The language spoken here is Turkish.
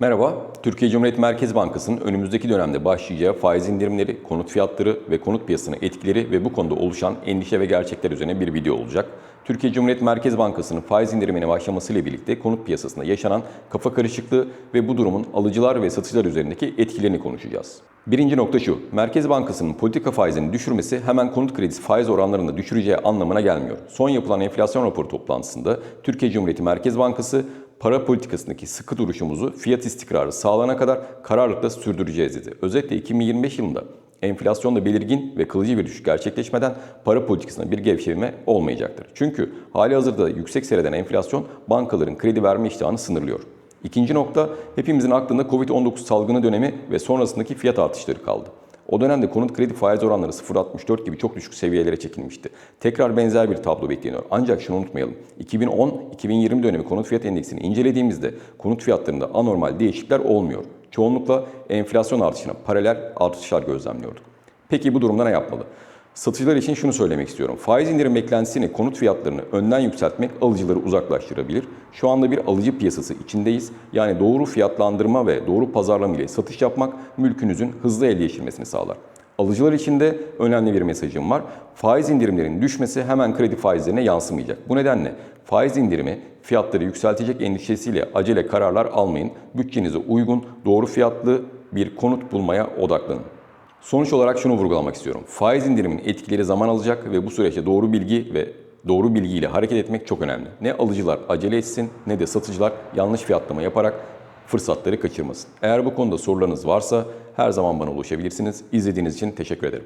Merhaba, Türkiye Cumhuriyet Merkez Bankası'nın önümüzdeki dönemde başlayacağı faiz indirimleri, konut fiyatları ve konut piyasasının etkileri ve bu konuda oluşan endişe ve gerçekler üzerine bir video olacak. Türkiye Cumhuriyet Merkez Bankası'nın faiz indirimine başlamasıyla birlikte konut piyasasında yaşanan kafa karışıklığı ve bu durumun alıcılar ve satıcılar üzerindeki etkilerini konuşacağız. Birinci nokta şu, Merkez Bankası'nın politika faizini düşürmesi hemen konut kredisi faiz oranlarını düşüreceği anlamına gelmiyor. Son yapılan enflasyon raporu toplantısında Türkiye Cumhuriyeti Merkez Bankası para politikasındaki sıkı duruşumuzu fiyat istikrarı sağlanana kadar kararlılıkla sürdüreceğiz dedi. Özetle 2025 yılında enflasyonda belirgin ve kılıcı bir düşüş gerçekleşmeden para politikasında bir gevşeme olmayacaktır. Çünkü hali hazırda yüksek seyreden enflasyon bankaların kredi verme iştahını sınırlıyor. İkinci nokta hepimizin aklında Covid-19 salgını dönemi ve sonrasındaki fiyat artışları kaldı. O dönemde konut kredi faiz oranları 0.64 gibi çok düşük seviyelere çekilmişti. Tekrar benzer bir tablo bekleniyor. Ancak şunu unutmayalım. 2010-2020 dönemi konut fiyat endeksini incelediğimizde konut fiyatlarında anormal değişiklikler olmuyor. Çoğunlukla enflasyon artışına paralel artışlar gözlemliyorduk. Peki bu durumda ne yapmalı? Satıcılar için şunu söylemek istiyorum. Faiz indirim beklentisini konut fiyatlarını önden yükseltmek alıcıları uzaklaştırabilir. Şu anda bir alıcı piyasası içindeyiz. Yani doğru fiyatlandırma ve doğru pazarlama ile satış yapmak mülkünüzün hızlı el değiştirmesini sağlar. Alıcılar için de önemli bir mesajım var. Faiz indirimlerinin düşmesi hemen kredi faizlerine yansımayacak. Bu nedenle faiz indirimi fiyatları yükseltecek endişesiyle acele kararlar almayın. Bütçenize uygun, doğru fiyatlı bir konut bulmaya odaklanın. Sonuç olarak şunu vurgulamak istiyorum. Faiz indirimin etkileri zaman alacak ve bu süreçte doğru bilgi ve doğru bilgiyle hareket etmek çok önemli. Ne alıcılar acele etsin ne de satıcılar yanlış fiyatlama yaparak fırsatları kaçırmasın. Eğer bu konuda sorularınız varsa her zaman bana ulaşabilirsiniz. İzlediğiniz için teşekkür ederim.